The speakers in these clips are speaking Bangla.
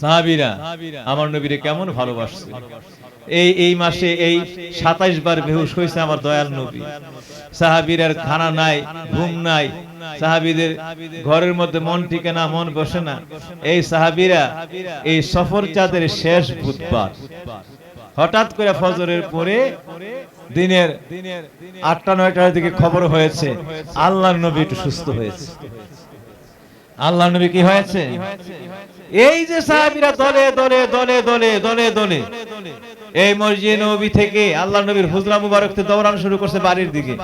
সাহাবীরা আমার নবীরে কেমন ভালোবাসছে? এই এই মাসে এই সাতাইশ বার বেহুশ হয়েছে আমার দয়াল নবী। সাহাবীরার খানা নাই ঘুম নাই। সাহাবীদের ঘরের মধ্যে মন টিকে না মন বসে না। এই সাহাবিরা এই সফর চাঁদের শেষ বুধবার। হঠাৎ করে ফজরের পরে দিনের আটটা নয়টার দিকে খবর হয়েছে আল্লাহর নবী একটু সুস্থ হয়েছে। আল্লাহ নবী কি হয়েছে? এই যে সাহাবিরা দলে দলে দলে দলে দলে দলে এই মসজিদ নবী থেকে আল্লাহ নবীর হুজরা মুবারক থেকে দৌড়ানো শুরু করছে বাড়ির দিকে।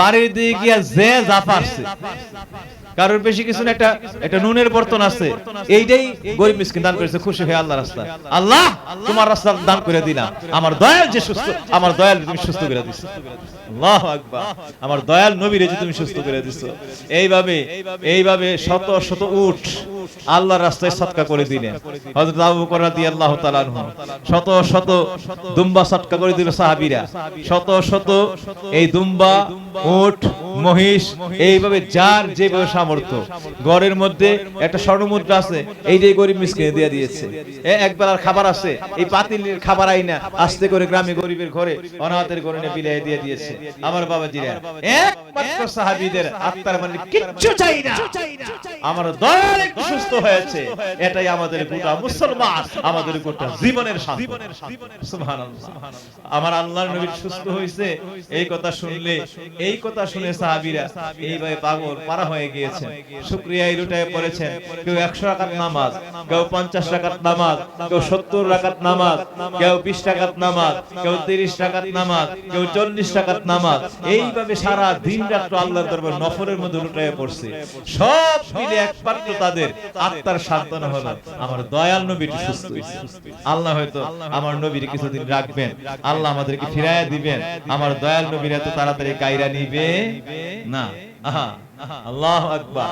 বাড়ির দিকে গিয়া যে জাফারছে কারোর বেশি কিছু একটা একটা নুনের বর্তন আছে এইটাই গরিব মিসকিন দান করেছে, খুশি হয়ে আল্লাহ রাস্তা আল্লাহ, তোমার রাস্তা দান করে দিনা আমার দয়াল যে সুস্থ, আমার দয়াল তুমি সুস্থ করে দিছো। আল্লাহু আকবার। আমার দয়াল নবীরে যে তুমি সুস্থ করে দিছো। এইভাবে এইভাবে শত শত উট আল্লাহর রাস্তায় সৎকা করে দিলেন। হযরত আবু বকর রাদিয়াল্লাহু তাআলা আনহু। শত শত দুম্বা সৎকা করে দিল সাহাবীরা। শত শত এই দুম্বা, উট, মহিষ, এইভাবে যার যেভাবে সামর্থ্য। ঘরের মধ্যে একটা স্বর্ণমুদ্রা আছে এইটাই গরিব মিসকিনে দিয়ে দিয়েছে। এ, একবেলার খাবার আছে, এই পাতিলের খাবার আইনা আস্তে করে গ্রামে গরিবের ঘরে অনাথের ঘরে বিলিয়ে দিয়ে দিয়েছে। আমার বাবাজিরা, একমাত্র সাহাবীদের আত্মার মানে কিচ্ছু চাই না। আমার দয়াল একটু সুস্থ হয়েছে এটাই আমাদের গোটা মুসলমান আমাদের গোটা জীবনের আমার আল্লাহর নবী সুস্থ হয়েছে এই কথা শুনলে এই কথা শুনে সাহাবীরা এইভাবে পাগল পারা হয়ে গিয়েছে শুকরিয়া লুটায় পড়েছেন। কেউ 100 রাকাত নামাজ কেউ 50 রাকাত নামাজ কেউ 70 রাকাত নামাজ কেউ 20 রাকাত নামাজ কেউ 30 রাকাত নামাজ কেউ 40 রাকাত নামাজ। এইভাবে সারা দিন রাত্র আল্লাহর দরবার নফরের মধ্যে লুটায় পড়ছে। সব মিলে একমাত্র তাদের আত্মার সান্ত্বনা হলো আমার দয়াল নবীটি সুস্থ আল্লাহ হয়তো আমার নবীর কিছুদিন রাখবেন। আল্লাহ আমাদেরকে ফিরাইয়া দিবেন। আমার দয়াল নবীর এত তাড়াতাড়ি কায়রা নিবে? না। আল্লাহ আকবার।